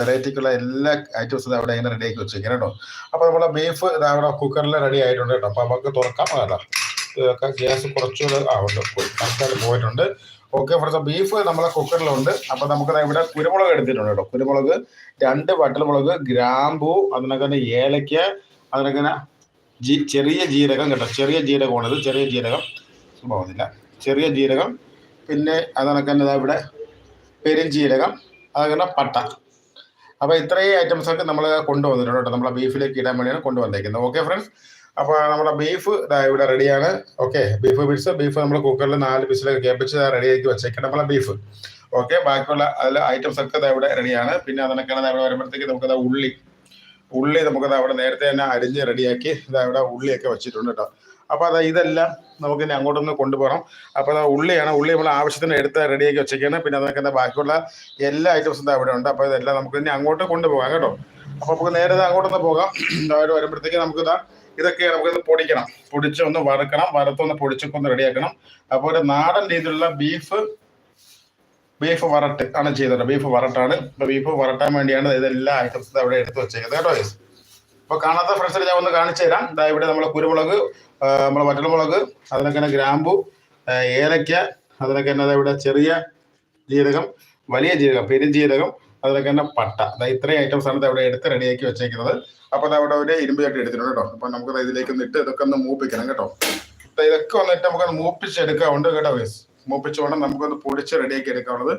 വെറൈറ്റിക്കുള്ള എല്ലാ ഐറ്റംസും അവിടെ ഇങ്ങനെ റെഡി ആക്കി വെച്ചേക്കാം കേട്ടോ. അപ്പൊ നമ്മുടെ ബീഫ് അവിടെ കുക്കറിൽ റെഡി ആയിട്ടുണ്ട് കേട്ടോ. അപ്പൊ നമുക്ക് തുറക്കാം. കേട്ടോ ഗ്യാസ് കുറച്ചുകൂടെ ആ ഉണ്ട്. തൽക്കാലം പോയിട്ടുണ്ട്. ഓക്കെ ഫ്രണ്ട്സ് ബീഫ് നമ്മളെ കുക്കറിലുണ്ട് അപ്പൊ നമുക്ക് ഇവിടെ കുരുമുളക് എടുത്തിട്ടുണ്ട് കേട്ടോ. കുരുമുളക് രണ്ട് വട്ടൽമുളക് ഗ്രാമ്പൂ അതിനൊക്കെ തന്നെ ഏലയ്ക്ക അതിനൊക്കെ തന്നെ ജീ ചെറിയ ജീരകം കേട്ടോ. ചെറിയ ജീരകമാണിത് ചെറിയ ജീരകം. പോകുന്നില്ല ചെറിയ ജീരകം. പിന്നെ അതിനൊക്കെ തന്നെ ഇവിടെ ഇവിടെ പെരുംജീരകം അതൊക്കെ പട്ട. അപ്പോൾ ഇത്രയും ഐറ്റംസ് ഒക്കെ നമ്മൾ കൊണ്ടുവന്നിട്ടുണ്ട് കേട്ടോ. നമ്മളെ ബീഫിലേക്ക് ഇടാൻ വേണ്ടിയാണ് കൊണ്ടുവന്നേക്കുന്നത്. ഓക്കെ ഫ്രണ്ട്സ് അപ്പോൾ നമ്മുടെ ബീഫ് ഇവിടെ റെഡിയാണ് ഓക്കെ ബീഫ് ബിറ്റ്സ് ബീഫ് നമ്മൾ കുക്കറിൽ നാല് പീസിലൊക്കെ കേൾപ്പിച്ച് റെഡിയാക്കി വെച്ചേക്കണം നമ്മളെ ബീഫ് ഓക്കെ ബാക്കിയുള്ള അതിൽ ഐറ്റംസ് ഒക്കെ ഇവിടെ റെഡിയാണ് പിന്നെ അതിനൊക്കെയാണ് ഇവിടെ വരുമ്പോഴത്തേക്ക് നമുക്ക് ദാ ഉള്ളി. ഉള്ളി നമുക്ക് ദാ അവിടെ നേരത്തെ തന്നെ അരിഞ്ഞ് റെഡിയാക്കി ഇതാ അവിടെ ഉള്ളിയൊക്കെ വെച്ചിട്ടുണ്ട് കേട്ടോ. അപ്പോൾ അതാ ഇതെല്ലാം നമുക്ക് ഇനി അങ്ങോട്ടൊന്ന് കൊണ്ടുപോകണം. അപ്പോൾ അതാ ഉള്ളിയാണ്. ഉള്ളി നമ്മൾ ആവശ്യത്തിന് എടുത്ത് റെഡിയാക്കി വെച്ചേക്കാണ്. പിന്നെ അതൊക്കെ ബാക്കിയുള്ള എല്ലാ ഐറ്റംസും അവിടെ ഉണ്ട്. അപ്പോൾ ഇതെല്ലാം നമുക്ക് ഇനി അങ്ങോട്ട് കൊണ്ടുപോകാം കേട്ടോ. അപ്പോൾ നമുക്ക് നേരെ അങ്ങോട്ടൊന്ന് പോകാം. അവിടെ വരുമ്പോഴത്തേക്ക് നമുക്ക് ഇതാ ഇതൊക്കെ നമുക്കിത് പൊടിക്കണം. പൊടിച്ച് ഒന്ന് വറുക്കണം. വറുത്തൊന്ന് പൊടിച്ചൊക്കെ ഒന്ന് റെഡിയാക്കണം അപ്പോൾ നാടൻ രീതിയിലുള്ള ബീഫ് ബീഫ് വറട്ട് ആണ് ചെയ്തത് ബീഫ് വറട്ടാണ്. ഇപ്പൊ ബീഫ് വറട്ടാൻ വേണ്ടിയാണ് ഇതെല്ലാ ഐറ്റംസും അവിടെ എടുത്ത് വെച്ചേക്കുന്നത് കേട്ടോ ഇപ്പൊ കാണാത്ത ഫ്രണ്ട്സിന് ഞാൻ ഒന്ന് കാണിച്ചു തരാം ഇതാ ഇവിടെ നമ്മൾ കുരുമുളക് ആ, നമ്മളെ വറ്റൽമുളക് അതിനൊക്കെ തന്നെ ഗ്രാമ്പു ഏലയ്ക്ക അതിനൊക്കെ തന്നെ ഇവിടെ ചെറിയ ജീരകം വലിയ ജീരകം പെരുംജീരകം അതിനൊക്കെ തന്നെ പട്ട. അതായത് ഇത്രയും ഐറ്റംസ് ആണ് ഇവിടെ എടുത്ത് റെഡിയാക്കി വെച്ചേക്കുന്നത്. അപ്പോൾ അത് അവിടെ ഒരു ഇരുമ്പ് ചട്ടി എടുത്തിട്ടുണ്ട് കേട്ടോ. അപ്പൊ നമുക്ക് ഇതിലേക്ക് നിട്ട് ഇതൊക്കെ ഒന്ന് മൂപ്പിക്കണം കേട്ടോ. ഇതൊക്കെ വന്നിട്ട് നമുക്കൊന്ന് മൂപ്പിച്ചെടുക്കാറുണ്ട് കേട്ടോ വേസ് മൂപ്പിച്ചുകൊണ്ട് നമുക്കൊന്ന് പൊടിച്ച് റെഡിയാക്കി എടുക്കാനുള്ളത്.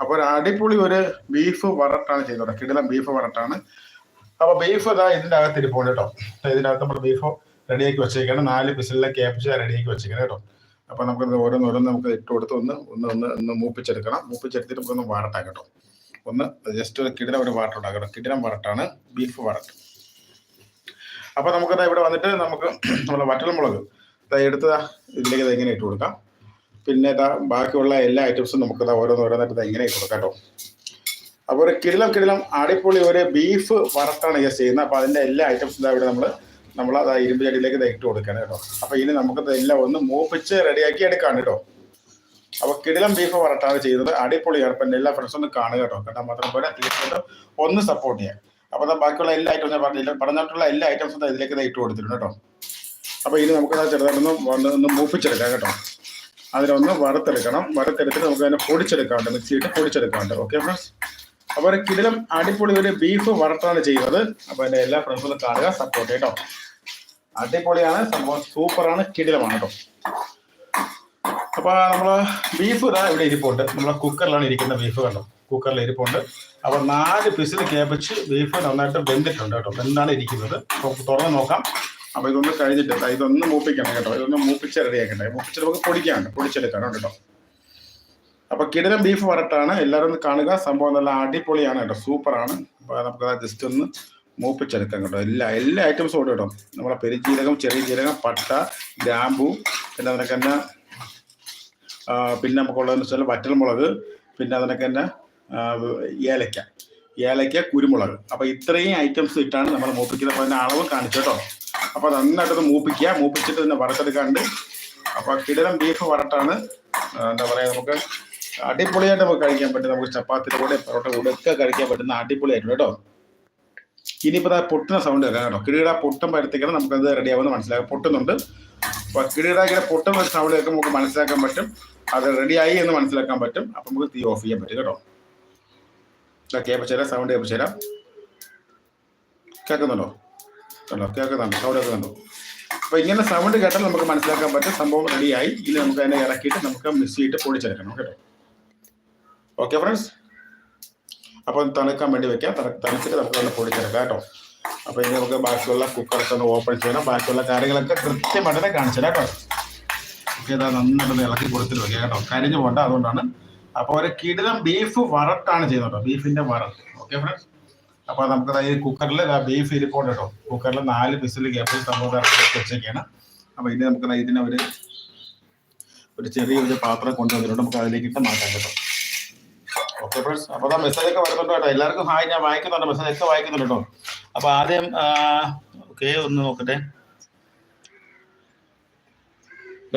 അപ്പോൾ ഒരു അടിപൊളി ഒരു ബീഫ് വറട്ടാണ് ചെയ്യുന്നത് കിടിലം ബീഫ് വറട്ടാണ്. അപ്പോൾ ബീഫ് ഇതാ ഇതിന്റെ അകത്ത് കേട്ടോ. ദാ ഇതിനകത്ത് നമ്മൾ ബീഫ് റെഡിയാക്കി വെച്ചേക്കാണ്. നാല് പിസിലെ ക്യാപ്ച റെഡിയാക്കി വെച്ചേക്കണം കേട്ടോ. അപ്പൊ നമുക്ക് ഇത് ഓരോന്ന് ഓരോന്ന് നമുക്ക് ഇട്ട് കൊടുത്ത് ഒന്ന് ഒന്ന് ഒന്ന് ഒന്ന് മൂപ്പിച്ചെടുക്കണം. മൂപ്പിച്ചെടുത്തിട്ട് നമുക്കൊന്ന് വാറട്ടാം കേട്ടോ. ഒന്ന് ജസ്റ്റ് ഒരു കിടിലം ഒരു വാട്ടർ ഉണ്ടാക്കണം കിടിലം വറട്ടാണ് ബീഫ് വറട്ട് അപ്പൊ നമുക്ക് ദാ ഇവിടെ വന്നിട്ട് നമുക്ക് നമ്മുടെ വറ്റൽമുളക് മുളക് എടുത്ത് ഇതിലേക്ക് എങ്ങനെ ഇട്ട് കൊടുക്കാം. പിന്നെ ബാക്കിയുള്ള എല്ലാ ഐറ്റംസും നമുക്ക് ഓരോന്നോരോന്നായിട്ട് ഇത് എങ്ങനെ ഇട്ട് കൊടുക്കാം കേട്ടോ. അപ്പോൾ ഒരു കിടിലം കിടിലം അടിപൊളി ഒരു ബീഫ് വറുത്താണ് ഞാൻ ചെയ്യുന്നത്. അപ്പോൾ അതിന്റെ എല്ലാ ഐറ്റംസും ഇവിടെ നമ്മൾ നമ്മൾ അത് ഇരുമ്പ് ചെടിയിലേക്ക് ഇട്ട് കൊടുക്കണം കേട്ടോ. അപ്പോൾ ഇനി നമുക്ക് എല്ലാം ഒന്ന് മൂപ്പിച്ച് റെഡിയാക്കി എടുക്കാണ് കേട്ടോ. അപ്പോൾ കിടിലം ബീഫ് വറട്ടാണ് ചെയ്യുന്നത് അടിപൊളിയാണ് അപ്പം എല്ലാ ഫ്രണ്ട്സ് ഒന്ന് കാണുക കേട്ടോ. കണ്ടാൽ മാത്രം പോലെ തീർച്ചയായിട്ടും ഒന്ന് സപ്പോർട്ട് ചെയ്യാം. അപ്പോൾ ബാക്കിയുള്ള എല്ലാ ഐറ്റംസും ഞാൻ പറഞ്ഞില്ല. പറഞ്ഞിട്ടുള്ള എല്ലാ ഐറ്റംസും ഇതിലേക്ക് ഇട്ട് കൊടുത്തിട്ടുണ്ട് കേട്ടോ. അപ്പോൾ ഇനി നമുക്ക് ചെറുതായിട്ടൊന്ന് വന്ന് ഒന്ന് മൂപ്പിച്ചെടുക്കാം കേട്ടോ. അതിനൊന്ന് വറുത്തെടുക്കണം. വറുത്തെടുത്തിട്ട് നമുക്ക് അതിനെ പൊടിച്ചെടുക്കാണ്ട് മിക്സിയിട്ട് പൊടിച്ചെടുക്കാണ്ട് ഓക്കെ ഫ്രണ്ട്സ് അപ്പോൾ ഒരു കിടിലം അടിപൊളി ഒരു ബീഫ് വറുത്താണ് ചെയ്യുന്നത്. അപ്പോൾ എന്റെ എല്ലാ ഫ്രണ്ട്സും കാണുക സപ്പോർട്ട് കേട്ടോ അടിപൊളിയാണ് സംഭവം സൂപ്പറാണ് കിടിലമാണ് കേട്ടോ അപ്പോൾ നമ്മൾ ബീഫ് ഇതാ ഇവിടെ ഇരിപ്പുണ്ട്. നമ്മളെ കുക്കറിലാണ് ഇരിക്കുന്ന ബീഫ് കണ്ടോ? കുക്കറിൽ ഇരിപ്പുണ്ട്. അപ്പോൾ നാല് പിസിൽ കേപ്പിച്ച് ബീഫ് നന്നായിട്ട് വെന്തിട്ടുണ്ട് കേട്ടോ വെന്താണ് ഇരിക്കുന്നത്. അപ്പോൾ തുറന്ന് നോക്കാം. അപ്പോൾ ഇതൊന്ന് കഴിഞ്ഞിട്ട് ഇതൊന്ന് മൂപ്പിക്കണം കേട്ടോ. ഇതൊന്ന് മൂപ്പിച്ച് റെഡിയാക്കണ്ടേ മൂപ്പിച്ച് നമുക്ക് പൊടിക്കാണ്ട് പൊടിച്ചെടുക്കണം കേട്ടോ അപ്പൊ കിടലം ബീഫ് വരട്ടാണ്. എല്ലാവരും ഒന്ന് കാണുക. സംഭവം നല്ല അടിപൊളിയാണ് കേട്ടോ. സൂപ്പറാണ് അപ്പൊ നമുക്ക് ജസ്റ്റ് ഒന്ന് മൂപ്പിച്ചെടുക്കാം കേട്ടോ. എല്ലാ എല്ലാ ഐറ്റംസും ഉണ്ട് കേട്ടോ. നമ്മളെ പെരുജീരകം ചെറിയ ജീരകം പട്ട ഗ്രാമ്പു പിന്നെ അതിനൊക്കെ തന്നെ പിന്നെ നമുക്കുള്ളതെന്ന് വെച്ചാൽ വറ്റൽമുളക് പിന്നെ അതിനൊക്കെ തന്നെ ഏലക്ക ഏലക്ക കുരുമുളക്. അപ്പൊ ഇത്രയും ഐറ്റംസ് ഇട്ടാണ് നമ്മൾ മൂപ്പിക്കുന്നത്. അപ്പൊ അതിന്റെ അളവ് കാണിച്ചു കേട്ടോ. അപ്പൊ നന്നായിട്ടൊന്ന് മൂപ്പിക്കുക. മൂപ്പിച്ചിട്ട് തന്നെ വറുത്തെടുക്കാണ്ട്. അപ്പൊ കിടലം ബീഫ് വറട്ടാണ് എന്താ പറയാ നമുക്ക് അടിപൊളിയായിട്ട് നമുക്ക് കഴിക്കാൻ പറ്റും. നമുക്ക് ചപ്പാത്തിയുടെ കൂടെ പൊറോട്ട കൂടെ ഒക്കെ കഴിക്കാൻ പറ്റുന്ന അടിപൊളിയായിട്ടുണ്ട് കേട്ടോ. ഇനിയിപ്പോ ദാ പൊട്ടുന്ന സൗണ്ട് കേൾക്കാം കേട്ടോ. കിടീട പൊട്ടം പരത്തിക്കണം നമുക്കത് റെഡി ആവുമെന്ന് മനസ്സിലാക്കാം. പൊട്ടുന്നുണ്ട്. അപ്പൊ കിടീട ഇങ്ങനെ പൊട്ടുന്ന സൗണ്ട് കേൾക്കുമ്പോൾ നമുക്ക് മനസ്സിലാക്കാൻ പറ്റും. അത് റെഡിയായി എന്ന് മനസ്സിലാക്കാൻ പറ്റും. അപ്പൊ നമുക്ക് തീ ഓഫ് ചെയ്യാൻ പറ്റും കേട്ടോ. കേൾപ്പിച്ചേരാം സൗണ്ട് കേൾപ്പിച്ചേരാം കേൾക്കുന്നുണ്ടോ? കണ്ടോ? കേൾക്കുന്നുണ്ടോ. സൗണ്ട് കേൾക്കുന്നുണ്ടോ. അപ്പോൾ ഇങ്ങനെ സൗണ്ട് കേട്ടാൽ നമുക്ക് മനസ്സിലാക്കാൻ പറ്റും. സംഭവം റെഡിയായി ഇനി നമുക്ക് അതിനെ ഇറക്കിയിട്ട് നമുക്ക് മിക്സ് ചെയ്തിട്ട് പൊടിച്ചെടുക്കണം കേട്ടോ. ഓക്കെ ഫ്രണ്ട്സ് അപ്പം തണുക്കാൻ വേണ്ടി വെക്കാം. തണു തണുത്തിട്ട് നമുക്ക് നല്ല പൊടിച്ചെടുക്കാം കേട്ടോ. അപ്പോൾ ഇനി നമുക്ക് ബാക്കിയുള്ള കുക്കറൊക്കെ ഒന്ന് ഓപ്പൺ ചെയ്യണം. ബാക്കിയുള്ള കാര്യങ്ങളൊക്കെ കൃത്യമായിട്ട് തന്നെ കേട്ടോ. ഓക്കെ ഇതാ നന്നായിട്ട് ഇളക്കി കൊടുത്തിട്ട് വെക്കാം കേട്ടോ. കരിഞ്ഞു പോണ്ട അതുകൊണ്ടാണ്. അപ്പോൾ ഒരു കിടിലം ബീഫ് വറട്ടാണ് ചെയ്യുന്നത് കേട്ടോ. ബീഫിന്റെ വറട്ട് ഓക്കെ ഫ്രണ്ട്സ് അപ്പോൾ നമുക്ക് ഈ കുക്കറിൽ ബീഫ് ഇരിപ്പുണ്ട് കേട്ടോ. കുക്കറിൽ നാല് പിസിൽ ഗ്യാപ്പിൽ സംഭവം വെച്ചൊക്കെയാണ് അപ്പോൾ ഇനി നമുക്ക് ഇതിനെ ഒരു ഒരു ചെറിയൊരു പാത്രം കൊണ്ടുവന്നിട്ടുണ്ട്. നമുക്ക് അതിലേക്ക് ഇട്ട് മാറ്റാം കേട്ടോ. ഓക്കെ ഫ്രണ്ട്സ് അപ്പോൾ ആ മെസ്സേജ് ഒക്കെ വരുന്നുണ്ട് കേട്ടോ. എല്ലാവർക്കും ഹായ് ഞാൻ വായിക്കുന്നുണ്ട്. മെസ്സേജ് ഒക്കെ വായിക്കുന്നുണ്ട് കേട്ടോ. അപ്പോൾ ആദ്യം ഓക്കെ ഒന്ന് നോക്കട്ടെ.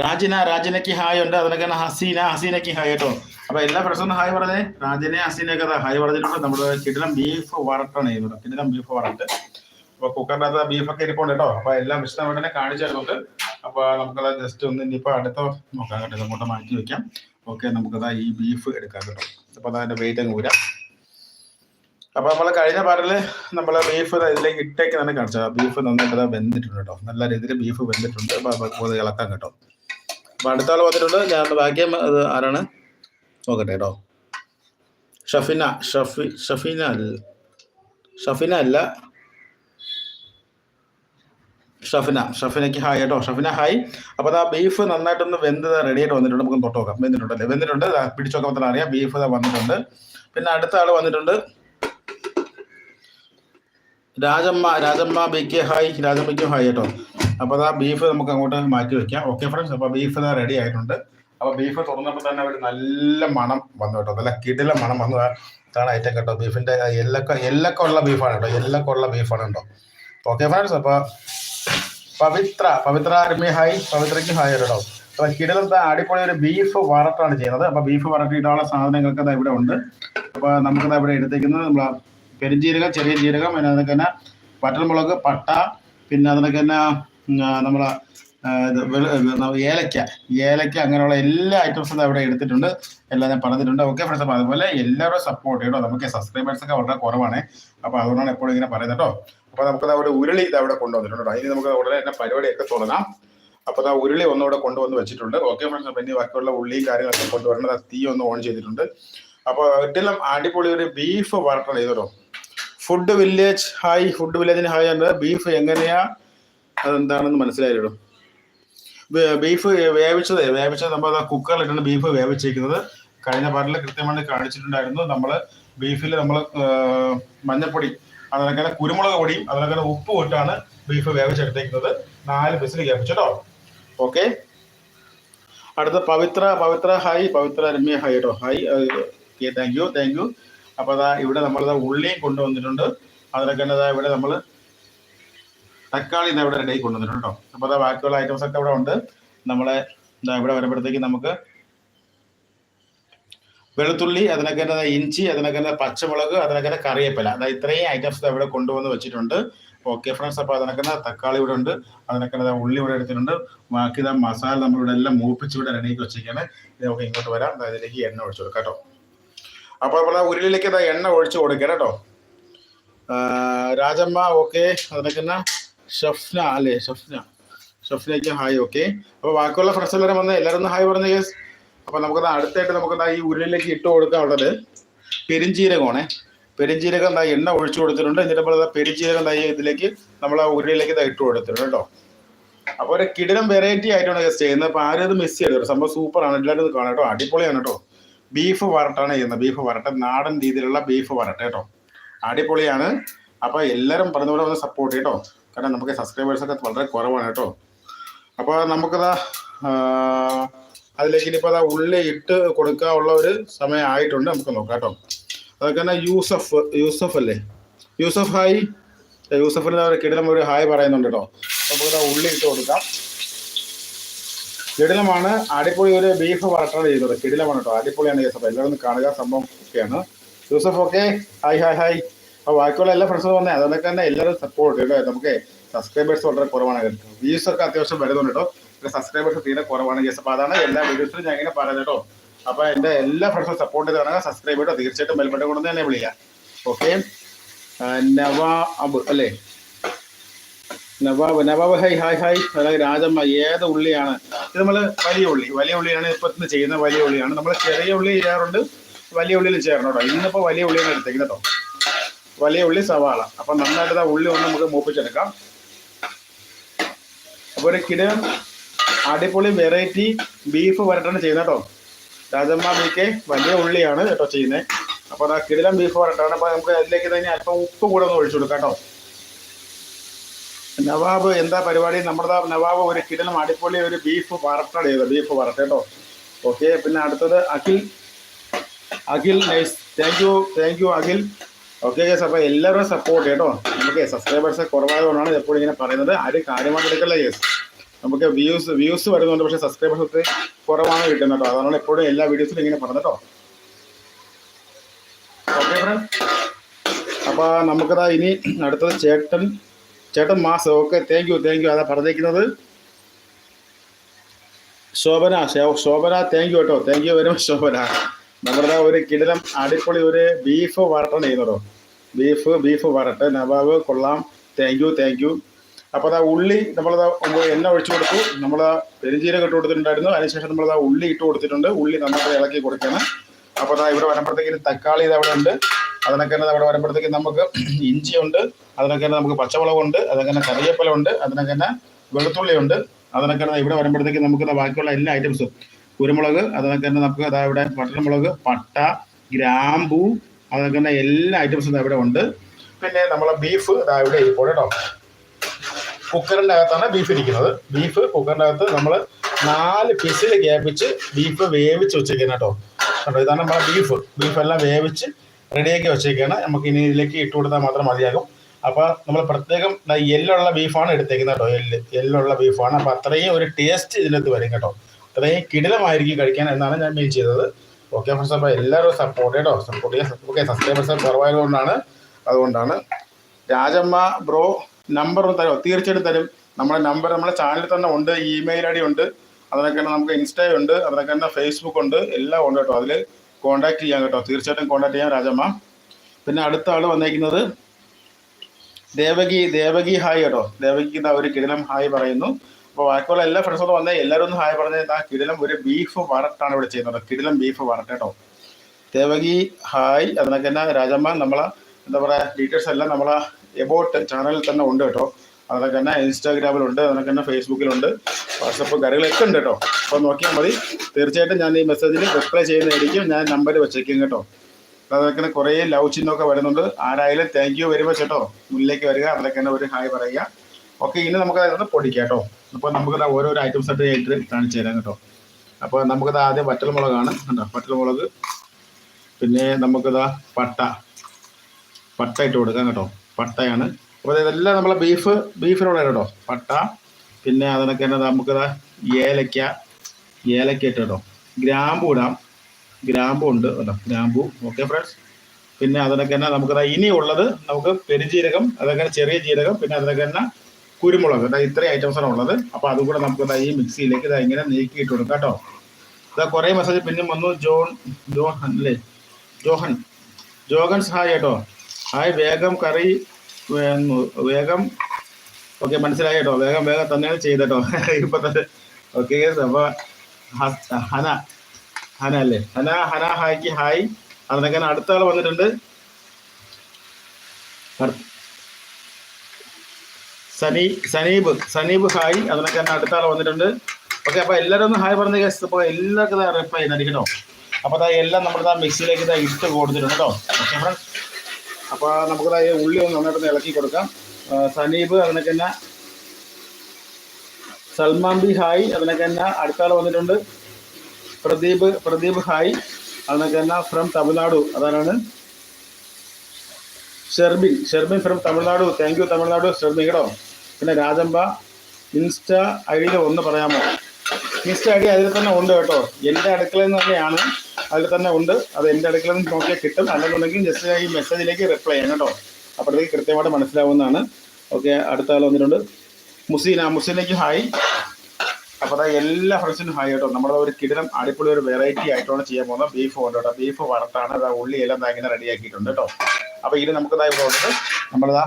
രാജിന രാജിനയ്ക്ക് ഹായ് ഉണ്ട്. അതിനൊക്കെ ഹസീന ഹസീനയ്ക്ക് ഹായ് കേട്ടോ. അപ്പൊ എല്ലാ ഫ്രണ്ട്സും ഹായ് പറഞ്ഞേ. രാജിനെ ഹസീനയൊക്കെ ഹായ് പറഞ്ഞിട്ടുണ്ട്. നമ്മുടെ കിടിലം ബീഫ് വറട്ടാണ് ചെയ്യുന്നത് കിടിലം ബീഫ് വറട്ട്. അപ്പൊ കുക്കറിന്റെ അകത്ത് ബീഫൊക്കെ ഇരിപ്പുണ്ട് കേട്ടോ. അപ്പൊ എല്ലാം വിശദമായിട്ട് തന്നെ കാണിച്ചു തരുന്നുണ്ട്. അപ്പൊ നമുക്കത് ജസ്റ്റ് ഒന്ന് ഇനിയിപ്പോ അടുത്ത നോക്കാം കേട്ടോ. ഇതങ്ങോട്ട് മാറ്റി വെക്കാം. ഓക്കെ നമുക്കതാ ഈ ബീഫ് എടുക്കാം കേട്ടോ. അപ്പൊ അതിന്റെ വെയിറ്റ് അങ്ങ് ഊരാം. അപ്പൊ നമ്മൾ കഴിഞ്ഞ പാറിൽ നമ്മൾ ബീഫ് ഇതിലേക്ക് ഇട്ടേക്ക് തന്നെ കാണിച്ചത് ബീഫ് നന്നായിട്ട് വെന്തിട്ടുണ്ട് കേട്ടോ. നല്ല രീതിയിൽ ബീഫ് വെന്തിട്ടുണ്ട്. അപ്പൊ ഇളക്കാൻ കേട്ടോ. അപ്പൊ അടുത്ത ആൾ വന്നിട്ടുണ്ട്. ഞാൻ ബാക്കി അത് ആരാണ്? നോക്കട്ടെ കേട്ടോ. ഷഫിന ഷഫി ഷഫീന ഷഫിന അല്ല. ഷഫിന ഷഫിനയ്ക്ക് ഹായ് കേട്ടോ. ഷഫിന ഹായ് അപ്പൊ ആ ബീഫ് നന്നായിട്ടൊന്ന് വെന്ത് റെഡി ആയിട്ട് വന്നിട്ടുണ്ട്. നമുക്ക് തൊട്ട് നോക്കാം. വെന്തിട്ടുണ്ടല്ലേ? വെന്തിട്ടുണ്ട്. ദാ പിടിച്ച് നോക്കാൻ തന്നെ അറിയാം. ബീഫ് വന്നിട്ടുണ്ട്. പിന്നെ അടുത്ത ആൾ വന്നിട്ടുണ്ട്. Rajamma Rajamma B K hi രാജമ്മയ്ക്കും hi കേട്ടോ. അപ്പൊ അതാ ബീഫ് നമുക്ക് അങ്ങോട്ട് മാറ്റി വെക്കാം. ഓക്കെ ഫ്രണ്ട്സ് അപ്പൊ ബീഫ് ഇതാ റെഡി ആയിട്ടുണ്ട്. അപ്പൊ ബീഫ് തുറന്നപ്പോൾ തന്നെ ഒരു നല്ല മണം വന്നു കേട്ടോ. നല്ല കിടില മണം വന്നു. ഇതാണ് ഐറ്റം കേട്ടോ. ബീഫിന്റെ എല്ലൊക്കെ എല്ലൊക്കെ ഉള്ള ബീഫാണ് കേട്ടോ. എല്ലൊക്കെ ഉള്ള ബീഫാണ് കേട്ടോ. ഓക്കെ ഫ്രണ്ട്സ് അപ്പൊ പവിത്ര പവിത്ര ആർമി ഹായ് പവിത്രയ്ക്ക് ഹായ് കേട്ടോ അപ്പൊ കിടലത്തെ അടിപൊളി ഒരു ബീഫ് വറട്ടാണ് ചെയ്യുന്നത്. അപ്പൊ ബീഫ് വറട്ടിയിട്ടുള്ള സാധനങ്ങൾക്ക് അത് ഇവിടെ ഉണ്ട്. അപ്പൊ നമുക്കത് ഇവിടെ എടുത്തേക്കുന്നത് നമ്മളെ പെരുംജീരകം ചെറിയ ജീരകം പിന്നെ അതൊക്കെ തന്നെ വറ്റൽമുളക് പട്ട പിന്നെ അതിനൊക്കെ തന്നെ നമ്മളെ ഏലക്ക. ഏലക്ക അങ്ങനെയുള്ള എല്ലാ ഐറ്റംസും അവിടെ എടുത്തിട്ടുണ്ട്. എല്ലാം ഞാൻ പറഞ്ഞിട്ടുണ്ട്. ഓക്കെ ഫ്രണ്ട്സ് അപ്പോൾ അതുപോലെ എല്ലാവരും സപ്പോർട്ട് ചെയ്യട്ടോ നമുക്ക് സബ്സ്ക്രൈബേഴ്സ് ഒക്കെ വളരെ കുറവാണ്. അപ്പോൾ അതുകൊണ്ടാണ് എപ്പോഴും ഇങ്ങനെ പറയുന്നത് കേട്ടോ. അപ്പോൾ നമുക്ക് അവിടെ ഉരുളി ഇത് അവിടെ കൊണ്ടുവന്നിട്ടുണ്ട് അതിന് നമുക്ക് ഉടനെ തന്നെ പരിപാടിയൊക്കെ തുടങ്ങാം. അപ്പൊ ആ ഉരുളി ഒന്നുകൂടെ കൊണ്ടുവന്ന് വെച്ചിട്ടുണ്ട്. ഓക്കെ ഫ്രണ്ട്സ് പിന്നെ ബാക്കിയുള്ള ഉള്ളിയും കാര്യങ്ങളൊക്കെ കൊണ്ടുവരേണ്ടത് തീ ഒന്ന് ഓൺ ചെയ്തിട്ടുണ്ട്. അപ്പോൾ ഇതിലും അടിപൊളി ഒരു ബീഫ് വളർത്തണം ചെയ്തോ ഫുഡ് വില്ലേജ് ഹായ് ഫുഡ് വില്ലേജിന് ഹായ് എന്നത് ബീഫ് എങ്ങനെയാ? അതെന്താണെന്ന് മനസ്സിലായല്ലോ ബ- ബീഫ് വേവിച്ചത് വേവിച്ചത് നമ്മൾ കുക്കറിലിട്ടാണ് ബീഫ് വേവിച്ചിരിക്കുന്നത് കഴിഞ്ഞ പാട്ടിൽ കൃത്യമായി കാണിച്ചിട്ടുണ്ടായിരുന്നു. നമ്മൾ ബീഫിൽ നമ്മൾ മഞ്ഞപ്പൊടി അതിനൊക്കെ കുരുമുളക് പൊടിയും അതിനൊക്കെ ഉപ്പ് ഇട്ടാണ് ബീഫ് വേവിച്ചെടുത്തേക്കുന്നത്. നാല് ബിസിൽ കേൾപ്പിച്ചോ ഓക്കെ അടുത്ത പവിത്ര പവിത്ര ഹായ് പവിത്ര രമ്യ ഹായ് കേട്ടോ. Hi thank you thank you അപ്പൊ അതാ ഇവിടെ നമ്മൾ ഉള്ളിയും കൊണ്ടുവന്നിട്ടുണ്ട്. അതിനൊക്കെ ദാ ഇവിടെ നമ്മൾ തക്കാളി ഇവിടെ റെഡി കൊണ്ടുവന്നിട്ടുണ്ട് കേട്ടോ. അപ്പൊ അതാ ബാക്കിയുള്ള ഐറ്റംസ് ഒക്കെ ഇവിടെ ഉണ്ട്. നമ്മളെ ഇവിടെ വരുമ്പോഴത്തേക്ക് നമുക്ക് വെളുത്തുള്ളി അതിനൊക്കെ തന്നെ ഇഞ്ചി അതിനൊക്കെ തന്നെ പച്ചമുളക് അതിനൊക്കെ തന്നെ കറിവേപ്പില. അതായത് ഇത്രയും ഐറ്റംസ് ഇവിടെ കൊണ്ടുവന്ന് വെച്ചിട്ടുണ്ട്. ഓക്കെ ഫ്രണ്ട്സ് അപ്പോൾ അതിനൊക്കെ തക്കാളി ഇവിടെ ഉണ്ട്. അതിനൊക്കെ ഉള്ളി ഇവിടെ എടുത്തിട്ടുണ്ട്. ബാക്കി ഇതാ മസാല നമ്മളിവിടെ എല്ലാം മൂപ്പിച്ച് ഇവിടെ റെഡിയാക്കി വെച്ചിരിക്കുകയാണ്. ഇതൊക്കെ ഇങ്ങോട്ട് വരാം. അതിലേക്ക് എണ്ണ ഒഴിച്ചു കൊടുക്കാം കേട്ടോ. അപ്പൊ നമ്മൾ ഉരുളിയിലേക്ക് ഇതാ എണ്ണ ഒഴിച്ചു കൊടുക്കണം കേട്ടോ. രാജമ്മ ഓക്കെ അതിനൊക്കെ തന്നെ ഷഫ്ന അല്ലേ? ഷഫ്ന. ഷഫ്നയ്ക്ക് ഹായ് ഓക്കെ അപ്പോൾ ബാക്കിയുള്ള ഫ്രണ്ട്സ് എല്ലാവരും വന്ന് എല്ലാവരും ഒന്ന് ഹായ് പറഞ്ഞു കേസ് അപ്പൊ നമുക്ക് അടുത്തായിട്ട് നമുക്ക് ഈ ഉരുളിലേക്ക് ഇട്ട് കൊടുക്കാൻ ഉള്ളത് പെരിഞ്ചീരകമാണേ. പെരിഞ്ചീരകം എന്താ എണ്ണ ഒഴിച്ചു കൊടുത്തിട്ടുണ്ട്. എന്നിട്ട് നമ്മൾ പെരിഞ്ചീരകം എന്താ ഇതിലേക്ക് നമ്മൾ ആ ഉരുളിയിലേക്ക് ദാ ഇട്ട് കൊടുത്തിട്ടുണ്ട് കേട്ടോ. അപ്പൊ ഒരു കിടിലം വെറൈറ്റി ആയിട്ടാണ് ഗസ്റ്റ് ചെയ്യുന്നത്. അപ്പൊ ആരും ഇത് മിസ് ചെയ്യരുത്. സംഭവം സൂപ്പറാണ് എല്ലാവരും ഇത് കാണാം കേട്ടോ. അടിപൊളിയാണ് കേട്ടോ. ബീഫ് വരട്ടാണ് ചെയ്യുന്നത്. ബീഫ് വരട്ട. നാടൻ രീതിയിലുള്ള ബീഫ് വരട്ട കേട്ടോ. അടിപൊളിയാണ്. അപ്പൊ എല്ലാവരും പറഞ്ഞ പോലെ ഒന്ന് സപ്പോർട്ട് കേട്ടോ. കാരണം നമുക്ക് സബ്സ്ക്രൈബേഴ്സ് ഒക്കെ വളരെ കുറവാണ് കേട്ടോ. അപ്പൊ നമുക്കതാ അതിലേക്ക് ഇനിയിപ്പോൾ അതാ ഉള്ളി ഇട്ട് കൊടുക്കാനുള്ള ഒരു സമയമായിട്ടുണ്ട് നമുക്ക് നോക്കാം കേട്ടോ. അതൊക്കെ തന്നെ യൂസഫ് യൂസഫ് അല്ലേ? യൂസഫ് ഹായ്. യൂസഫിന് അവരെ കിടിലം ഒരു ഹായ് പറയുന്നുണ്ട് കേട്ടോ. നമുക്ക് നമുക്ക് ഉള്ളി ഇട്ട് കൊടുക്കാം. കിടിലമാണ് അടിപൊളി ഒരു ബീഫ് വറട്ടാണ് ചെയ്തത് കിടിലമാണ് കേട്ടോ അടിപൊളിയാണ് അപ്പൊ എല്ലാവരും കാണുക സംഭവം ഒക്കെയാണ്. Yusuf okay hi hi hi അപ്പോൾ ബാക്കിയുള്ള എല്ലാ ഫ്രണ്ട്സും വന്നേ. അതുകൊണ്ടൊക്കെ തന്നെ എല്ലാവരും സപ്പോർട്ട് കേട്ടോ. നമുക്ക് സബ്സ്ക്രൈബേഴ്സ് വളരെ കുറവാണ് കേട്ടോ. വ്യൂസ് ഒക്കെ അത്യാവശ്യം വരുന്നുണ്ട് കേട്ടോ. സബ്സ്ക്രൈബേഴ്സ് തീരെ കുറവാണ് കേസ് അപ്പൊ അതാണ് എല്ലാ വീഡിയോസിലും ഞാൻ ഇങ്ങനെ പറയുന്നത് കേട്ടോ. അപ്പൊ എന്റെ എല്ലാ ഫ്രണ്ട്സും സപ്പോർട്ട് ചെയ്ത് കാണുക സബ്സ്ക്രൈബ് ചെയ്തോ തീർച്ചയായിട്ടും ബെൽബട്ടൺ കൊണ്ട് തന്നെ വിളിക്കാം. ഓക്കെ നവാബ് അല്ലേ? Nawab Nawab hi hi hi അതായത് രാജമ്മ ഏത് ഉള്ളിയാണ്? ഇത് നമ്മൾ വലിയ ഉള്ളി വലിയ ഉള്ളിയാണ് ഇപ്പൊ ചെയ്യുന്ന വലിയ ഉള്ളിയാണ്. നമ്മൾ ചെറിയ ഉള്ളി ചെയ്യാറുണ്ട് വലിയ ഉള്ളിയിൽ ചേരണം കേട്ടോ. ഇന്നിപ്പോ വലിയ ഉള്ളിയാണ് എടുത്തേക്കുന്നത് കേട്ടോ. വലിയ ഉള്ളി സവാള. അപ്പൊ നന്നായിട്ട് ആ ഉള്ളി ഒന്ന് നമുക്ക് മൂപ്പിച്ചെടുക്കാം. അപ്പൊ ഒരു കിടം അടിപൊളി വെറൈറ്റി ബീഫ് വരട്ടാണ് ചെയ്യുന്നത് കേട്ടോ. രാജമ്മ ബീക്ക് വലിയ ഉള്ളിയാണ് കേട്ടോ ചെയ്യുന്നത്. അപ്പോൾ ആ കിടിലം ബീഫ് വരട്ടാണ്. അപ്പോൾ നമുക്ക് അതിലേക്ക് തന്നെ അല്പം ഉപ്പ് കൂടെ ഒന്ന് ഒഴിച്ചു കൊടുക്കാം കേട്ടോ. നവാബ് എന്താ പരിപാടി? നമ്മുടെ നവാബ് ഒരു കിടലം അടിപൊളി ഒരു ബീഫ് വരട്ടാണ് ചെയ്തത് ബീഫ് വരട്ട കേട്ടോ. ഓക്കെ പിന്നെ അടുത്തത് Akhil. Akhil nice thank you thank you Akhil. Okay guys അപ്പോൾ എല്ലാവരും സപ്പോർട്ട് കേട്ടോ. നമുക്ക് സബ്സ്ക്രൈബേഴ്സ് കുറവായതുകൊണ്ടാണ് എപ്പോഴും ഇങ്ങനെ പറയുന്നത്. ആരും കാര്യമായിട്ട് എടുക്കല്ല ഗേസ് നമുക്ക് വ്യൂസ് വ്യൂസ് വരുന്നുണ്ട് പക്ഷേ സബ്സ്ക്രൈബേഴ്സ് ഒത്തിരി കുറവാണ് കിട്ടുന്നത് കേട്ടോ. അതാണ് എപ്പോഴും എല്ലാ വീഡിയോസിലും ഇങ്ങനെ പറഞ്ഞത് കേട്ടോ. ഓക്കെ ഫ്രണ്ട് അപ്പോൾ നമുക്കതാ ഇനി അടുത്തത് ചേട്ടൻ ചേട്ടൻ mass okay thank you thank you അതാ പറഞ്ഞേക്കുന്നത് ശോഭന ശോഭന താങ്ക് യു കേട്ടോ. Thank you very much Shobhana. നമ്മുടെ ഒരു കിടിലം അടിപൊളി ഒരു ബീഫ് വരട്ടാണ് ചെയ്യുന്നതോ ബീഫ് ബീഫ് വരട്ടെ നവാബ് കൊള്ളാം. താങ്ക് യു താങ്ക് യു അപ്പോൾ അതാ ഉള്ളി നമ്മളതാ എണ്ണ ഒഴിച്ചു കൊടുത്തു. നമ്മൾ പെരുംജീരകം ഇട്ട് കൊടുത്തിട്ടുണ്ടായിരുന്നു. അതിനുശേഷം നമ്മളതാ ഉള്ളി ഇട്ട് കൊടുത്തിട്ടുണ്ട്. ഉള്ളി നന്നായിട്ട് ഇളക്കി കൊടുക്കണം. അപ്പോൾ അതാ ഇവിടെ വരുമ്പോഴത്തേക്കും തക്കാളി ഇത് അവിടെ ഉണ്ട്. അതിനൊക്കെ തന്നെ അവിടെ വരുമ്പോഴത്തേക്കും നമുക്ക് ഇഞ്ചിയുണ്ട് അതിനൊക്കെ തന്നെ നമുക്ക് പച്ചമുളകുണ്ട് അതിനൊക്കെ തന്നെ കറിവേപ്പിലുണ്ട് അതിനൊക്കെ തന്നെ വെളുത്തുള്ളിയുണ്ട് അതിനൊക്കെ തന്നെ ഇവിടെ വരുമ്പോഴത്തേക്കും നമുക്ക് ബാക്കിയുള്ള എല്ലാ ഐറ്റംസും കുരുമുളക് അതിനൊക്കെ തന്നെ നമുക്ക് അതാ ഇവിടെ പട്ടണമുളക് പട്ട ഗ്രാമ്പൂ അതിനൊക്കെ തന്നെ എല്ലാ ഐറ്റംസും ഇവിടെ ഉണ്ട്. പിന്നെ നമ്മളെ ബീഫ് ഇതാ ഇവിടെ ഇപ്പോൾ കേട്ടോ. കുക്കറിന്റെ അകത്താണ് ബീഫ് ഇരിക്കുന്നത്. ബീഫ് കുക്കറിന്റെ അകത്ത് നമ്മൾ നാല് പിസിൽ ഗ്യാപിച്ച് ബീഫ് വേവിച്ച് വെച്ചേക്കണം കേട്ടോ. കേട്ടോ ഇതാണ് നമ്മളെ ബീഫ് ബീഫ് എല്ലാം വേവിച്ച് റെഡിയാക്കി വെച്ചേക്കാണ്. നമുക്ക് ഇനി ഇതിലേക്ക് ഇട്ട് കൊടുത്താൽ മാത്രം മതിയാകും. അപ്പോൾ നമ്മൾ പ്രത്യേകം എല്ലുള്ള ബീഫാണ് എടുത്തേക്കുന്നത് കേട്ടോ. എല്ല് എല്ലുള്ള ബീഫാണ് അപ്പോൾ അത്രയും ഒരു ടേസ്റ്റ് ഇതിനകത്ത് വരും കേട്ടോ. അത്രയും കിടിലമായിരിക്കും കഴിക്കാൻ എന്നാണ് ഞാൻ മീൻ ചെയ്തത്. ഓക്കെ ഫ്രണ്ട്സ് അപ്പോൾ എല്ലാവരും സപ്പോർട്ട് കേട്ടോ. സപ്പോർട്ട് ചെയ്യാൻ ഓക്കെ സബ്സ്ക്രൈബേഴ്സ് കുറവായതുകൊണ്ടാണ്. അതുകൊണ്ടാണ് രാജമ്മ ബ്രോ നമ്പർ ഒന്ന് തരുമോ തീർച്ചയായിട്ടും തരും. നമ്മുടെ നമ്പർ നമ്മുടെ ചാനലിൽ തന്നെ ഉണ്ട് ഇമെയിൽ ഐ ഡി ഉണ്ട് അതിനൊക്കെ തന്നെ നമുക്ക് ഇൻസ്റ്റാ ഉണ്ട് അതിനൊക്കെ തന്നെ ഫേസ്ബുക്ക് ഉണ്ട് എല്ലാം ഉണ്ട് കേട്ടോ. അതിൽ കോൺടാക്ട് ചെയ്യാം കേട്ടോ. തീർച്ചയായിട്ടും കോൺടാക്ട് ചെയ്യാം രാജമ്മ പിന്നെ അടുത്ത ആൾ വന്നേക്കുന്നത് ദേവകി ദേവകി ഹായ് കേട്ടോ. ദേവകിക്ക് ഇതാ ഒരു കിടിലം ഹായ് പറയുന്നു. അപ്പോൾ ബാക്കിയുള്ള എല്ലാ ഫ്രണ്ട്സും വന്നേ. എല്ലാവരും ഒന്ന് ഹായ് പറഞ്ഞത് ആ കിടിലം ഒരു ബീഫ് വറട്ടാണ് ഇവിടെ ചെയ്യുന്നത് കിടിലം ബീഫ് വറട്ട് കേട്ടോ. ദേവകി ഹായ്. അതിനൊക്കെ തന്നെ രാജമ്മ നമ്മളെ എന്താ പറയുക ഡീറ്റെയിൽസ് എല്ലാം നമ്മളെ എബോട്ട് ചാനലിൽ തന്നെ ഉണ്ട് കേട്ടോ. അതിനൊക്കെ തന്നെ ഇൻസ്റ്റാഗ്രാമിലുണ്ട് അതിനൊക്കെ തന്നെ ഫേസ്ബുക്കിലുണ്ട് വാട്സപ്പ് കാര്യങ്ങളൊക്കെ ഉണ്ട് കേട്ടോ. അപ്പോൾ നോക്കിയാൽ മതി. തീർച്ചയായിട്ടും ഞാൻ ഈ മെസ്സേജിൽ റിപ്ലൈ ചെയ്യുന്നതായിരിക്കും. ഞാൻ നമ്പർ വെച്ചേക്കും കേട്ടോ. അതൊക്കെ തന്നെ കുറേ ലവ് ചിഹ്നമൊക്കെ വരുന്നുണ്ട്. ആരായാലും താങ്ക് യു വെരി മച്ച് കേട്ടോ. മുന്നിലേക്ക് വരിക അതിലൊക്കെ തന്നെ ഒരു ഹായ് പറയുക. ഓക്കെ ഇനി നമുക്ക് അതൊന്ന് പൊടിക്കാം കേട്ടോ. അപ്പോൾ നമുക്കത് ഓരോരോ ഐറ്റംസ് ആയിട്ട് ആയിട്ട് കാണിച്ചു തരാം കേട്ടോ. അപ്പോൾ നമുക്കത് ആദ്യം വറ്റൽമുളകാണ്. കണ്ടോ? വറ്റൽമുളക്. പിന്നെ നമുക്കിതാ പട്ട. പട്ട ഇട്ട് കൊടുക്കാം കേട്ടോ. പട്ടയാണ്. അപ്പോൾ ഇതെല്ലാം നമ്മളെ ബീഫ് ബീഫിനോട് കേട്ടോ. പട്ട പിന്നെ അതിനൊക്കെ തന്നെ നമുക്ക് ഏലക്ക ഏലക്ക ഇട്ട് കേട്ടോ. ഗ്രാമ്പു ഇടാം. ഗ്രാമ്പു ഉണ്ട് കേട്ടോ. ഗ്രാമ്പു. ഓക്കെ ഫ്രണ്ട്സ് പിന്നെ അതിനൊക്കെ തന്നെ നമുക്കിതാ ഇനിയുള്ളത് നമുക്ക് പെരുജീരകം അതൊക്കെ ചെറിയ ജീരകം പിന്നെ അതിനൊക്കെ തന്നെ കുരുമുളക്. കേട്ടോ ഇത്രയും ഐറ്റംസാണ് ഉള്ളത്. അപ്പോൾ അതും കൂടെ നമുക്ക് ഈ മിക്സിയിലേക്ക് ഇതാ ഇങ്ങനെ നീക്കിയിട്ട് കൊടുക്കാം കേട്ടോ. ഇതാ കുറേ മെസ്സേജ് പിന്നെ വന്നു. ജോൺ ജോഹൻ അല്ലേ? ജോഹൻ. ജോഹൻ സഹായി കേട്ടോ. ഹായ് വേഗം കറി വേഗം. ഓക്കെ മനസ്സിലായി കേട്ടോ. വേഗം വേഗം തന്നെയാണ് ചെയ്തട്ടോ. ഇപ്പൊ തന്നെ. ഓക്കെ അപ്പൊ ഹന ഹന അല്ലേ? ഹന ഹന ഹായ്ക്ക് ഹായ്. അതിനൊക്കെ അടുത്ത ആൾ വന്നിട്ടുണ്ട്. സനി സനീബ് സനീബ് ഹായ്. അതിനൊക്കെ അടുത്ത ആൾ വന്നിട്ടുണ്ട്. ഓക്കെ അപ്പോൾ എല്ലാവരും ഒന്ന് ഹായ് പറഞ്ഞ കേസ് അപ്പോൾ എല്ലാവർക്കും റിപ്ലൈ ചെയ്യുന്നതായിരിക്കും അപ്പോൾ എല്ലാം നമ്മൾ നമ്മുടെ മിക്സിയിലേക്ക് ഇട്ട് കൊടുത്തിട്ടുണ്ട് കേട്ടോ. ഫ്രണ്ട്സ് അപ്പോൾ നമുക്കിതാ ഉള്ളി ഒന്ന് നന്നായിട്ട് ഇളക്കി കൊടുക്കാം. സനീബ് അതിനൊക്കെ തന്നെ സൽമാൻ ബി ഹായ് അതിനൊക്കെ തന്നെ അടുത്താൾ വന്നിട്ടുണ്ട്. പ്രദീപ് പ്രദീപ് ഹായ് അതിനൊക്കെ തന്നെ ഫ്രം തമിഴ്നാടു അതാണ് ഷെർബിൻ ഷെർബിൻ from Tamil Nadu. Thank you Tamil Nadu. ഷെർബിൻ കേട്ടോ? പിന്നെ രാജമ്പ ഇൻസ്റ്റ ഐ ഡിയിൽ ഒന്ന് പറയാമോ? ഇൻസ്റ്റ ഐ ഡി അതിൽ തന്നെ ഉണ്ട് കേട്ടോ. എന്റെ അടുക്കളയിൽ നിന്ന് തന്നെയാണ് അതിൽ തന്നെ ഉണ്ട്. അത് എന്റെ അടുക്കള നോക്കിയാൽ കിട്ടും. അല്ലെന്നുണ്ടെങ്കിൽ ജസ്റ്റ് ഈ മെസ്സേജിലേക്ക് റിപ്ലൈ ചെയ്യാം കേട്ടോ. അപ്പോഴത്തേക്ക് കൃത്യമായിട്ട് മനസ്സിലാവുന്നതാണ്. ഓക്കെ അടുത്ത ആൾ വന്നിട്ടുണ്ട്. മുസീന മുസീനയ്ക്ക് ഹായ് അപ്പോൾ അതാ എല്ലാ ഫ്രണ്ട്സിനും ഹായ് കേട്ടോ. നമ്മുടെ ഒരു കിടിലം അടിപൊളി ഒരു വെറൈറ്റി ആയിട്ടാണ് ചെയ്യാൻ പോകുന്നത്. ബീഫ് കൊണ്ട് കേട്ടോ. ബീഫ് വറുത്താണ്. അതാ ഉള്ളി എല്ലാം ദാ റെഡി ആക്കിയിട്ടുണ്ട് കേട്ടോ. അപ്പോൾ ഇനി നമുക്ക് പോകുന്നത് നമ്മളിതാ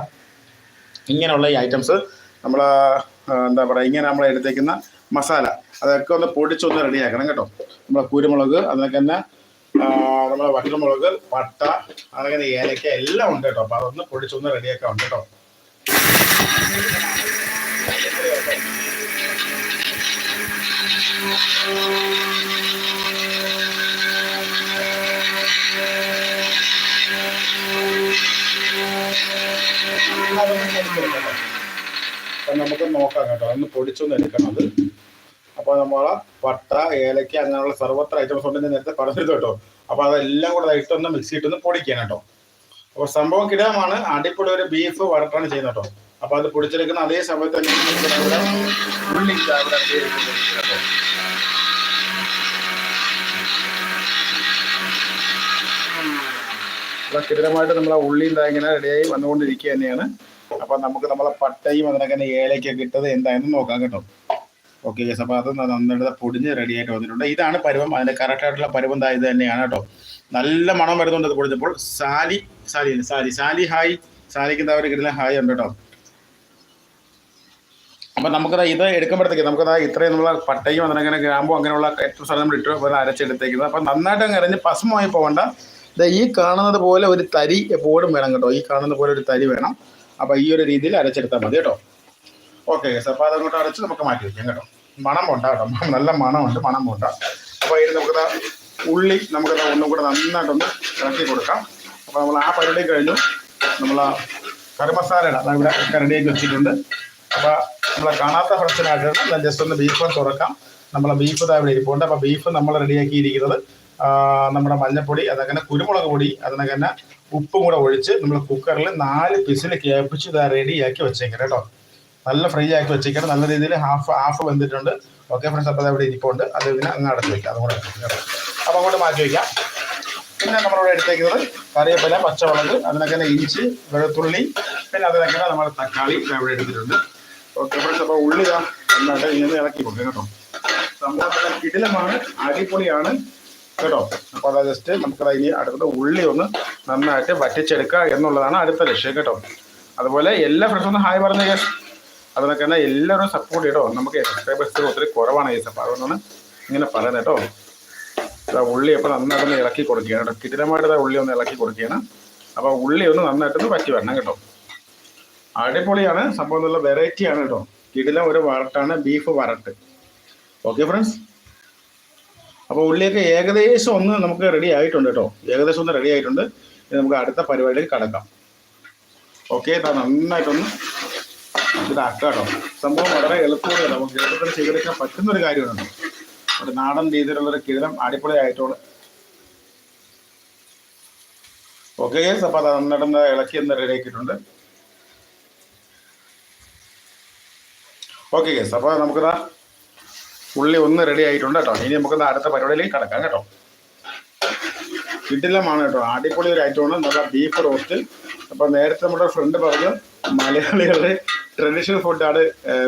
ഇങ്ങനെയുള്ള ഈ ഐറ്റംസ് നമ്മൾ എന്താ പറയുക ഇങ്ങനെ നമ്മൾ എടുത്തേക്കുന്ന മസാല. അതൊക്കെ ഒന്ന് പൊടിച്ചൊന്ന് റെഡിയാക്കണം കേട്ടോ. നമ്മളെ കുരുമുളക് അതിനൊക്കെ തന്നെ നമ്മളെ വറ്റൽമുളക് പട്ട അങ്ങനെ ഏലക്ക എല്ലാം ഉണ്ട് കേട്ടോ. അപ്പോൾ അതൊന്ന് പൊടിച്ചൊന്ന് റെഡിയാക്കാം ഉണ്ട് കേട്ടോ. നമുക്ക് നോക്കാം കേട്ടോ. ഒന്ന് പൊടിച്ചൊന്ന് എടുക്കണം അത്. അപ്പോൾ നമ്മൾ പട്ട ഏലക്ക അങ്ങനെയുള്ള സർവത്ര ഐറ്റംസ് ഉണ്ടെന്ന് നേരത്തെ പറഞ്ഞിരുന്നു കേട്ടോ. അപ്പോൾ അതെല്ലാം കൂടെ ഇട്ടൊന്ന് മിക്സ് ഇട്ടൊന്ന് പൊടിക്കണം കേട്ടോ. അപ്പോൾ സംഭവം കിടാമാണ്. അടിപൊളി ഒരു ബീഫ് വരട്ടാണ് ചെയ്യുന്നത് കേട്ടോ. അപ്പൊ അത് പൊടിച്ചെടുക്കുന്ന അതേ സമയത്ത് തന്നെ ഉള്ളി നമ്മൾ ആ ഉള്ളി എന്താ ഇങ്ങനെ റെഡിയായി വന്നുകൊണ്ടിരിക്കുക തന്നെയാണ് അപ്പൊ നമുക്ക് നമ്മളെ പട്ടയും അതിനൊക്കെ ഏലക്കൊക്കെ ഇട്ടത് എന്തായെന്ന് നോക്കാം കേട്ടോ. ഓക്കെ ഗസ് അപ്പൊ അത് നന്നായിട്ട് പൊടിഞ്ഞ് റെഡി ആയിട്ട് വന്നിട്ടുണ്ട്. ഇതാണ് പരുവം. അതിന്റെ കറക്റ്റ് ആയിട്ടുള്ള പരുവം ഇത് തന്നെയാണ് കേട്ടോ. നല്ല മണം വരുന്നുണ്ട് അത് പൊടിഞ്ഞപ്പോൾ. Sally Sally Sally Sally hi. സാലിക്ക് എന്താ ഒരു കിട്ടുന്ന ഹായ് ഉണ്ട് കേട്ടോ. അപ്പൊ നമുക്കത് ഇത് എടുക്കുമ്പോഴത്തേക്ക് നമുക്കത് ഇത്രയും നമ്മൾ പട്ടയും അതിനങ്ങനെ ഗ്രാമ്പും അങ്ങനെയുള്ള ഏറ്റവും സ്ഥലം നമ്മൾ ഇട്ട് അരച്ചെടുത്തേക്കുന്നത്. അപ്പൊ നന്നായിട്ട് അങ്ങ് അരഞ്ഞ് പസുമായി പോകണ്ട ഈ കാണുന്നത് പോലെ ഒരു തരി എപ്പോഴും വേണം കേട്ടോ. ഈ കാണുന്ന പോലെ ഒരു തരി വേണം. അപ്പോൾ ഈ ഒരു രീതിയിൽ അരച്ചെടുത്താൽ മതി കേട്ടോ. ഓക്കെ സാർ അപ്പൊ അതങ്ങോട്ട് അടച്ച് നമുക്ക് മാറ്റി വയ്ക്കാം കേട്ടോ. മണം പോണ്ട കേട്ടോ. നല്ല മണമുണ്ട് മണം പോണ്ട. അപ്പൊ ഇതിന് നമുക്ക് ഉള്ളി നമുക്ക് ഒന്നും കൂടെ നന്നായിട്ടൊന്ന് ഇറക്കി കൊടുക്കാം. അപ്പോൾ നമ്മൾ ആ പരിപാടി കഴിഞ്ഞു. നമ്മൾ കറി മസാല ഇടാം. ദാ ഇവിടെ ഒക്കെ വെച്ചിട്ടുണ്ട്. അപ്പോൾ നമ്മളെ കാണാത്ത ഫ്രണ്ട്സിനായിട്ടാണ് ജസ്റ്റ് ഒന്ന് ബീഫ് തുറക്കാം. നമ്മളെ ബീഫ് ഇതാ ഇവിടെ ഇരിപ്പുണ്ട്. അപ്പോൾ ബീഫ് നമ്മൾ റെഡിയാക്കിയിരിക്കുന്നത്. നമ്മുടെ മഞ്ഞപ്പൊടി അതങ്ങനെ കുരുമുളക് പൊടി അതിനൊക്കെ തന്നെ ഉപ്പും കൂടെ ഒഴിച്ച് നമ്മൾ കുക്കറിൽ നാല് പിസിൽ കേപ്പിച്ച് ഇതാ റെഡിയാക്കി വെച്ചേക്കാം കേട്ടോ. നല്ല ഫ്രൈ ആക്കി വെച്ചിരിക്കണം നല്ല രീതിയിൽ ഹാഫ് ഹാഫ് വെന്തിട്ടുണ്ട്. ഓക്കെ ഫ്രണ്ട്സ് അപ്പോൾ അവിടെ ഇരിപ്പുണ്ട് അത് പിന്നെ അങ്ങ് അടച്ച് വയ്ക്കാം അതും കൂടെ അപ്പോൾ അങ്ങോട്ട് മാറ്റി വയ്ക്കാം പിന്നെ നമ്മളിവിടെ എടുത്തേക്കുന്നത് കറിവേപ്പില പച്ചമുളക് അതിനൊക്കെ ഇഞ്ചി വെളുത്തുള്ളി പിന്നെ അതിനൊക്കെ നമ്മൾ തക്കാളി ഇവിടെ എടുത്തിട്ടുണ്ട്. ഓക്കെ ഫ്രണ്ട്സ് അപ്പോൾ ഉള്ളി നന്നായിട്ട് ഇങ്ങനെ ഇളക്കി കൊടുക്കും കേട്ടോ. സംഭവം കിടിലമാണ് അടിപൊളിയാണ് കേട്ടോ. അപ്പോൾ അത് ജസ്റ്റ് നമുക്കത് ഇനി അടുത്തത് ഉള്ളി ഒന്ന് നന്നായിട്ട് വറ്റിച്ചെടുക്കുക എന്നുള്ളതാണ് അടുത്ത ലക്ഷ്യം കേട്ടോ. അതുപോലെ എല്ലാ ഫ്രണ്ട്സും ഹായ് പറഞ്ഞ അതിനൊക്കെ തന്നെ എല്ലാവരും സപ്പോർട്ട് ചെയ്തോ നമുക്ക് സബ്സ്ക്രൈബേഴ്സ് ഒത്തിരി കുറവാണ് ഈ അപ്പോൾ അതുകൊണ്ടാണ് ഇങ്ങനെ പറയുന്നത് കേട്ടോ. ഉള്ളി അപ്പോൾ നന്നായിട്ടൊന്ന് ഇളക്കി കൊടുക്കുകയാണ് കേട്ടോ. കിടിലമായിട്ട് ഉള്ളി ഒന്ന് ഇളക്കി കൊടുക്കുകയാണ്. അപ്പോൾ ഉള്ളി ഒന്ന് നന്നായിട്ടൊന്ന് പറ്റി വരണം കേട്ടോ. അടിപൊളിയാണ്. സംഭവം നല്ല വെറൈറ്റിയാണ് കേട്ടോ. കിടിലം ഒരു വരട്ടാണ് ബീഫ് വരട്ട് ഓക്കെ ഫ്രണ്ട്സ് അപ്പോൾ ഉള്ളിയൊക്കെ ഏകദേശം ഒന്ന് നമുക്ക് റെഡി ആയിട്ടുണ്ട് കേട്ടോ. ഏകദേശം ഒന്ന് റെഡി ആയിട്ടുണ്ട്. നമുക്ക് അടുത്ത പരിപാടിയിലേക്ക് കടക്കാം. ഓക്കെ നന്നായിട്ടൊന്ന് ഇതാക്കാം കേട്ടോ സംഭവം വളരെ എളുപ്പമാണ് നമുക്ക് എളുപ്പത്തിൽ ചെയ്തെടുക്കാൻ പറ്റുന്ന ഒരു കാര്യമാണ്. ഒരു നാടൻ രീതിയിലുള്ളൊരു ഒരു അടിപൊളി അടിപൊളിയായിട്ടുള്ള ഓക്കെ അപ്പോൾ അത് നടന്ന ഇളക്കി എന്ന് റെഡി ആക്കിയിട്ടുണ്ട്. ഓക്കെ ഗേസ് അപ്പോൾ നമുക്കിതാ ഉള്ളി ഒന്ന് റെഡി ആയിട്ടുണ്ട് കേട്ടോ. ഇനി നമുക്ക് അടുത്ത പരിപാടിയിലേക്ക് കിടക്കാം കേട്ടോ. കിട്ടില്ലമാണ് കേട്ടോ. അടിപൊളി ഒരു ഐറ്റമാണ്. നല്ല ബീഫ് റോസ്റ്റ് അപ്പോൾ നേരത്തെ നമ്മുടെ ഫ്രണ്ട് പറഞ്ഞു മലയാളികളുടെ ട്രഡീഷണൽ ഫുഡാണ്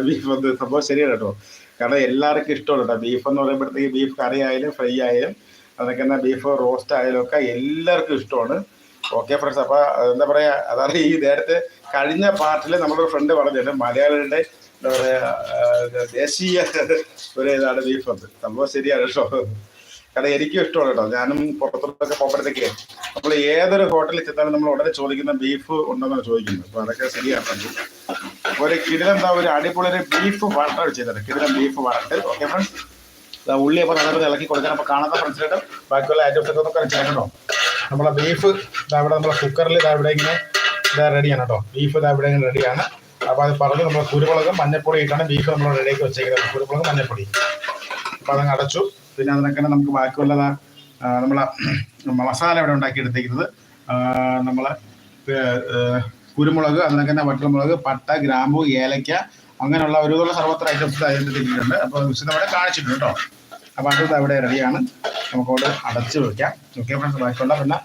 ബീഫ് എന്ന്. സംഭവം ശരിയാണ് കേട്ടോ. കാരണം എല്ലാവർക്കും ഇഷ്ടമാണ് കേട്ടോ. ബീഫ് എന്ന് പറയുമ്പോഴത്തേക്ക് ബീഫ് കറി ആയാലും ഫ്രൈ ആയാലും അതൊക്കെ തന്നെ ബീഫ് റോസ്റ്റ് ആയാലും ഒക്കെ എല്ലാവർക്കും ഇഷ്ടമാണ്. ഓക്കെ ഫ്രണ്ട്സ് അപ്പോൾ എന്താ പറയുക അതാണ് ഈ നേരത്തെ കഴിഞ്ഞ പാർട്ടിൽ നമ്മുടെ ഫ്രണ്ട് പറഞ്ഞിട്ട് മലയാളികളുടെ എന്താ പറയുക ദേശീയ ഒരു ഇതാണ് ബീഫ് അത് സംഭവം ശരിയാണ് കേട്ടോ. കാരണം എനിക്കും ഇഷ്ടമാണ് കേട്ടോ. ഞാനും പുറത്തോട്ടൊക്കെ പോകുമ്പോഴത്തേക്ക് നമ്മൾ ഏതൊരു ഹോട്ടലിൽ ചെന്നാലും നമ്മൾ ഉടനെ ചോദിക്കുന്ന ബീഫ് ഉണ്ടെന്നാണ് ചോദിക്കുന്നത്. അപ്പോൾ അതൊക്കെ ശരിയാണ്. ഒരു കിടിലം എന്താ ഒരു അടിപൊളി ഒരു ബീഫ് വരട്ട് ചെയ്തിട്ടുണ്ട് കിടിലം ബീഫ് വരട്ട് ഓക്കെ ഫ്രണ്ട്സ് ഉള്ളി അപ്പോൾ നല്ലത് ഇളക്കി കൊടുക്കാൻ അപ്പോൾ കാണാത്ത ഫ്രണ്ട്സിനായിട്ട് ബാക്കിയുള്ള ഐറ്റംസ് ഒക്കെ ചെയ്യാം കേട്ടോ. നമ്മളെ ബീഫ് ഇതവിടെ നമ്മളെ കുക്കറിൽ ഇതാ ഇവിടെ ഇങ്ങനെ ഇതാ റെഡിയാണ് കേട്ടോ. ബീഫ് ഇതാ ഇവിടെ ഇങ്ങനെ റെഡിയാണ് അപ്പോൾ അത് പറഞ്ഞ് നമ്മൾ കുരുമുളകും മഞ്ഞപ്പൊടി ഇട്ടാണ് ബീഫ് നമ്മൾ റെഡിയാക്കി വെച്ചേക്കുന്നത്. കുരുമുളകും മഞ്ഞപ്പൊടി അപ്പോൾ അതങ്ങ് അടച്ചു. പിന്നെ അതിനൊക്കെ നമുക്ക് ബാക്കിയുള്ളത് നമ്മളെ മസാല ഇവിടെ ഉണ്ടാക്കി നമ്മൾ കുരുമുളക് അതിനൊക്കെ തന്നെ വട്ടൽമുളക് പട്ട ഗ്രാമ്പു ഏലക്ക അങ്ങനെയുള്ള ഒരുപോലെ സർവത്ര ഐറ്റംസ് അതിനെടുത്തിട്ടുണ്ട് അപ്പോൾ വിശദമായിട്ട് കാണിച്ചിട്ടുണ്ട് കേട്ടോ. അപ്പോൾ അടുത്ത് അവിടെ റെഡിയാണ് നമുക്കവിടെ അടച്ച് വെക്കാം. ഓക്കെ ഫ്രണ്ട്സ് ബാക്കിയുള്ള പിന്നെ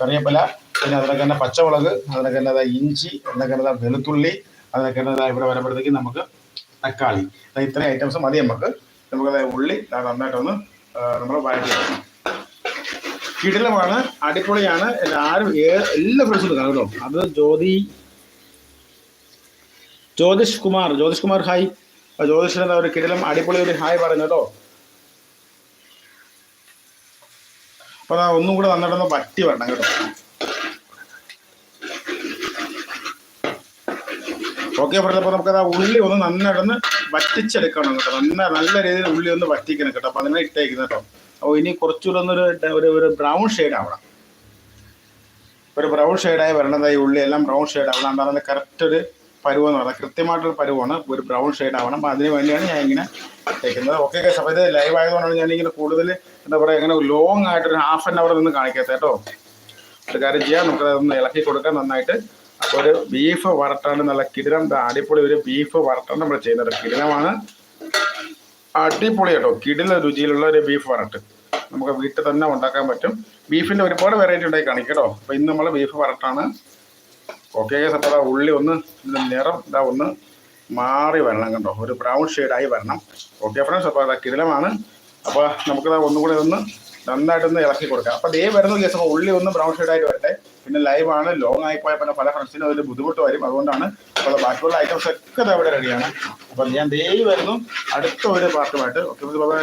കറിയപ്പല പിന്നെ അതിനൊക്കെ തന്നെ പച്ചമുളക് അതിനൊക്കെ തന്നെ ഇഞ്ചി അതിനൊക്കെ തന്നെ വെളുത്തുള്ളി അതിനൊക്കെ തന്നെ ഇവിടെ വരുമ്പോഴത്തേക്ക് നമുക്ക് തക്കാളി. ഇത്രയും ഐറ്റംസ് മതി നമുക്ക്. നമുക്ക് ഉള്ളി നന്നായിട്ടൊന്ന് നമ്മൾ വയറ്റിലാണ് കിടിലമാണ് അടിപൊളിയാണ്. എല്ലാ- ആരും ഏ- എല്ലാ ഫ്രണ്ട്സും കാണും കേട്ടോ. അത് ജ്യോതി ജ്യോതിഷ് കുമാർ. ജ്യോതിഷ് കുമാർ ഹായ് ജ്യോതിഷിന് എന്താ ഒരു കിടിലം അടിപൊളി ഒരു ഹായ് പറഞ്ഞു കേട്ടോ. അപ്പൊ ഒന്നും കൂടെ നന്നായിട്ടൊന്ന് പറ്റി വരണം കേട്ടോ. ഓക്കെ ഫ്രണ്ട് അപ്പോൾ നമുക്കത് ആ ഉള്ളി ഒന്ന് നന്നായിട്ടൊന്ന് വറ്റിച്ചെടുക്കണം കേട്ടോ. നന്ന നല്ല രീതിയിൽ ഉള്ളി ഒന്ന് വറ്റിക്കണം കേട്ടോ. അപ്പം അതിനെ ഇട്ടേക്കുന്നത് കേട്ടോ. അപ്പോൾ ഇനി കുറച്ചുകൂടെ ഒന്നൊരു ഒരു ഒരു ബ്രൗൺ ഷെയ്ഡ് ആവണം. ഒരു ബ്രൗൺ ഷെയ്ഡായി വരണതായി ഉള്ളി എല്ലാം ബ്രൗൺ ഷെയ്ഡ് ആവണം. എന്താണ് കറക്റ്റ് ഒരു പരുവം എന്ന് പറയുന്നത്. കൃത്യമായിട്ടൊരു പരുവാണ് ഒരു ബ്രൗൺ ഷെയ്ഡ് ആവണം. അപ്പോൾ അതിന് വേണ്ടിയാണ് ഞാൻ ഇങ്ങനെ ഇട്ടേക്കുന്നത്. ഓക്കെ അപ്പോൾ ഇത് ലൈവ് ആയതുകൊണ്ടാണ് ഞാനിങ്ങനെ കൂടുതൽ എന്താ പറയുക ഇങ്ങനെ ലോങ് ആയിട്ട് ഒരു ഹാഫ് ആൻ അവർ നിന്ന് കാണിക്കാത്ത കേട്ടോ. ഒരു കാര്യം ചെയ്യാം. നമുക്ക് അതൊന്ന് ഇളക്കി കൊടുക്കാം. നന്നായിട്ട് ഒരു ബീഫ് വറട്ടാണ് നല്ല കിടിലം അടിപൊളി ഒരു ബീഫ് വരട്ടാണ് നമ്മൾ ചെയ്യുന്നത് കിടിലമാണ്. അടിപൊളി കേട്ടോ കിടില രുചിയിലുള്ള ഒരു ബീഫ് വറട്ട് നമുക്ക് വീട്ടിൽ തന്നെ ഉണ്ടാക്കാൻ പറ്റും. ബീഫിന്റെ ഒരുപാട് വെറൈറ്റി ഉണ്ടായി കാണിക്കും കേട്ടോ. അപ്പൊ ഇന്ന് നമ്മൾ ബീഫ് വറട്ടാണ് ഓക്കെ അപ്പോൾ ഉള്ളി ഒന്ന് നിറം ഇതാ ഒന്ന് മാറി വരണം കണ്ടോ. ഒരു ബ്രൗൺ ഷെയ്ഡായി വരണം. ഓക്കെ ഫ്രണ്ട്സ് അപ്പോൾ അതാ കിടിലമാണ്. അപ്പോൾ നമുക്കിതാ ഒന്നുകൂടി ഒന്ന് നന്നായിട്ടൊന്ന് ഇളക്കി കൊടുക്കാം അപ്പോൾ ദേ വരുന്ന കേസ് ഉള്ളി ഒന്ന് ബ്രൗൺ ഷെയ്ഡായിട്ട് വരട്ടെ. പിന്നെ ലൈവ് ആണ് ലോങ് ആയി പോയാൽ പിന്നെ പല ഫ്രണ്ട്സിനും അതിൽ ബുദ്ധിമുട്ട് വരും. അതുകൊണ്ടാണ് അപ്പോൾ ബാക്കിയുള്ള ഐറ്റംസ് ഒക്കെ അവിടെ റെഡിയാണ് അപ്പോൾ ഞാൻ ദേ വരുന്നു. അടുത്ത ഒരു പാർട്ടുമായിട്ട് ഓക്കെ ബൈ